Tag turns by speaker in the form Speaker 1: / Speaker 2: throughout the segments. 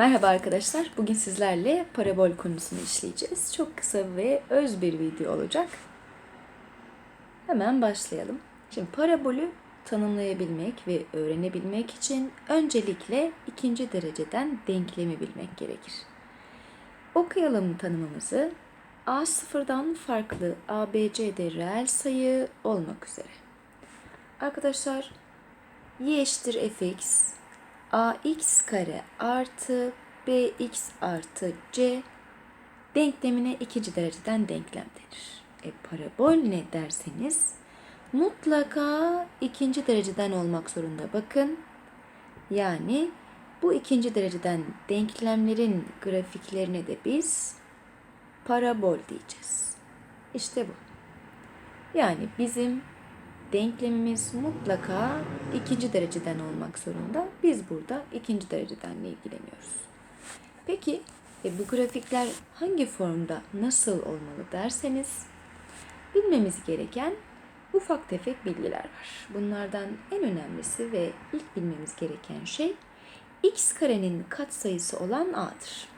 Speaker 1: Merhaba arkadaşlar. Bugün sizlerle parabol konusunu işleyeceğiz. Çok kısa ve öz bir video olacak. Hemen başlayalım. Şimdi parabolü tanımlayabilmek ve öğrenebilmek için öncelikle ikinci dereceden denklemi bilmek gerekir. Okuyalım tanımımızı. A sıfırdan farklı ABC'de reel sayı olmak üzere. Arkadaşlar y eşittir fx ax kare artı bx artı c denklemine ikinci dereceden denklem denir. E, parabol ne derseniz mutlaka ikinci dereceden olmak zorunda. Bakın yani bu ikinci dereceden denklemlerin grafiklerine de biz parabol diyeceğiz. İşte bu. Yani bizim denklemimiz mutlaka ikinci dereceden olmak zorunda. Biz burada ikinci derecedenle ilgileniyoruz. Peki e, bu grafikler hangi formda nasıl olmalı derseniz bilmemiz gereken ufak tefek bilgiler var. Bunlardan en önemlisi ve ilk bilmemiz gereken şey x karenin katsayısı olan a'dır.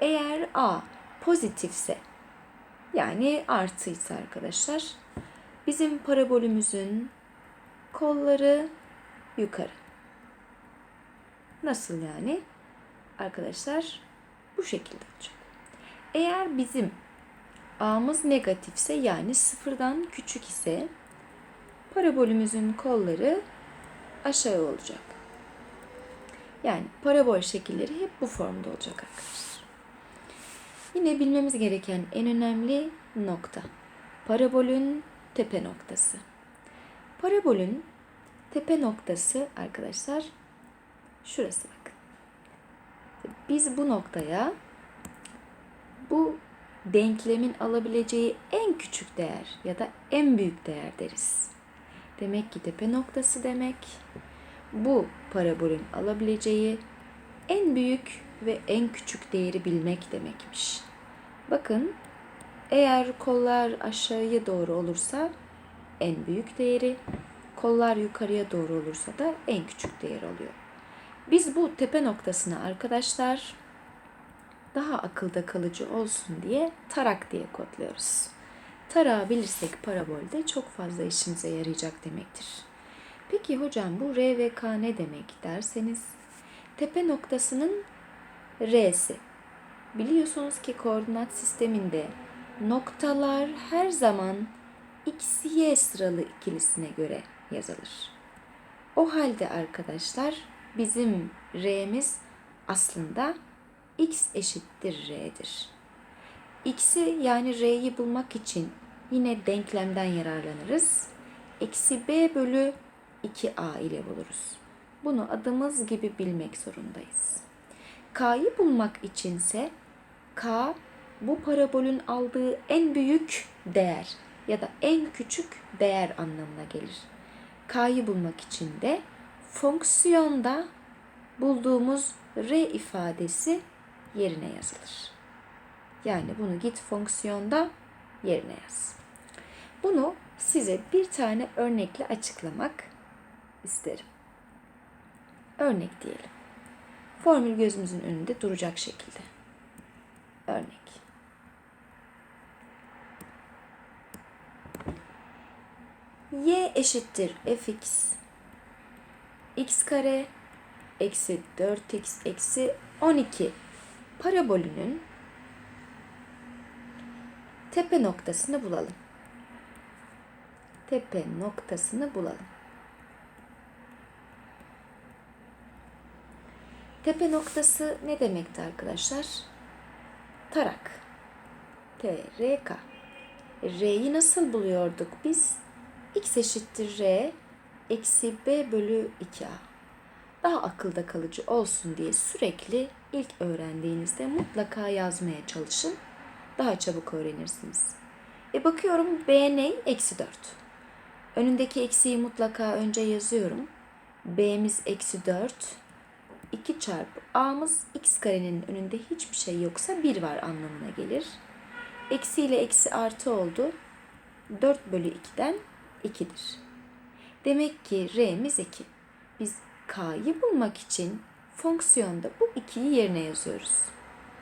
Speaker 1: Eğer a pozitifse yani artıysa arkadaşlar Bizim parabolümüzün kolları yukarı. Nasıl yani? Arkadaşlar bu şekilde olacak. Eğer bizim a'mız negatifse yani sıfırdan küçük ise parabolümüzün kolları aşağı olacak. Yani parabol şekilleri hep bu formda olacak arkadaşlar. Yine bilmemiz gereken en önemli nokta. Parabolün tepe noktası. Parabolün tepe noktası arkadaşlar şurası bakın. Biz bu noktaya bu denklemin alabileceği en küçük değer ya da en büyük değer deriz. Demek ki tepe noktası demek bu parabolün alabileceği en büyük ve en küçük değeri bilmek demekmiş. Bakın eğer kollar aşağıya doğru olursa en büyük değeri, kollar yukarıya doğru olursa da en küçük değer oluyor. Biz bu tepe noktasını arkadaşlar daha akılda kalıcı olsun diye tarak diye kodluyoruz. Tarağı bilirsek parabolde çok fazla işimize yarayacak demektir. Peki hocam bu R ve K ne demek derseniz tepe noktasının R'si. Biliyorsunuz ki koordinat sisteminde noktalar her zaman x, y sıralı ikilisine göre yazılır. O halde arkadaşlar bizim r'miz aslında x eşittir r'dir. x'i yani r'yi bulmak için yine denklemden yararlanırız. Eksi b bölü 2a ile buluruz. Bunu adımız gibi bilmek zorundayız. K'yı bulmak içinse k bu parabolün aldığı en büyük değer ya da en küçük değer anlamına gelir. K'yı bulmak için de fonksiyonda bulduğumuz r ifadesi yerine yazılır. Yani bunu git fonksiyonda yerine yaz. Bunu size bir tane örnekle açıklamak isterim. Örnek diyelim. Formül gözümüzün önünde duracak şekilde. Örnek. Y eşittir fx x kare eksi 4x eksi 12 parabolünün tepe noktasını bulalım. Tepe noktasını bulalım. Tepe noktası ne demekti arkadaşlar? Tarak. TRK. R'yi nasıl buluyorduk biz? X eşittir r eksi b bölü 2a. Daha akılda kalıcı olsun diye sürekli ilk öğrendiğinizde mutlaka yazmaya çalışın. Daha çabuk öğrenirsiniz. E bakıyorum b ne? Eksi 4. Önündeki eksiği mutlaka önce yazıyorum. b'miz eksi 4. 2 çarpı a'mız x karenin önünde hiçbir şey yoksa 1 var anlamına gelir. Eksi ile eksi artı oldu. 4 bölü 2'den 2'dir. Demek ki R'miz 2. Biz K'yı bulmak için Fonksiyonda bu 2'yi yerine yazıyoruz.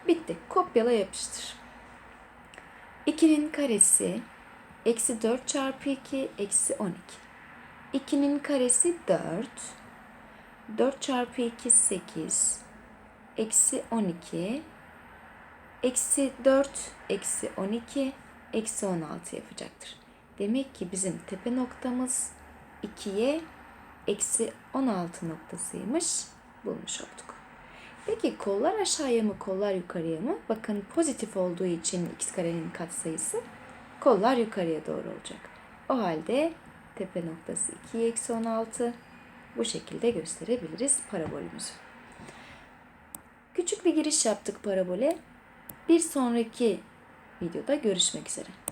Speaker 1: Bitti. Kopyala yapıştır. 2'nin karesi eksi 4 çarpı 2 eksi 12. 2'nin karesi 4. 4 çarpı 2 8. Eksi 12. Eksi 4 eksi 12 eksi 16 yapacaktır. Demek ki bizim tepe noktamız 2'ye eksi 16 noktasıymış. Bulmuş olduk. Peki kollar aşağıya mı kollar yukarıya mı? Bakın pozitif olduğu için x karenin katsayısı kollar yukarıya doğru olacak. O halde tepe noktası 2 eksi 16 bu şekilde gösterebiliriz parabolümüzü. Küçük bir giriş yaptık parabole. Bir sonraki videoda görüşmek üzere.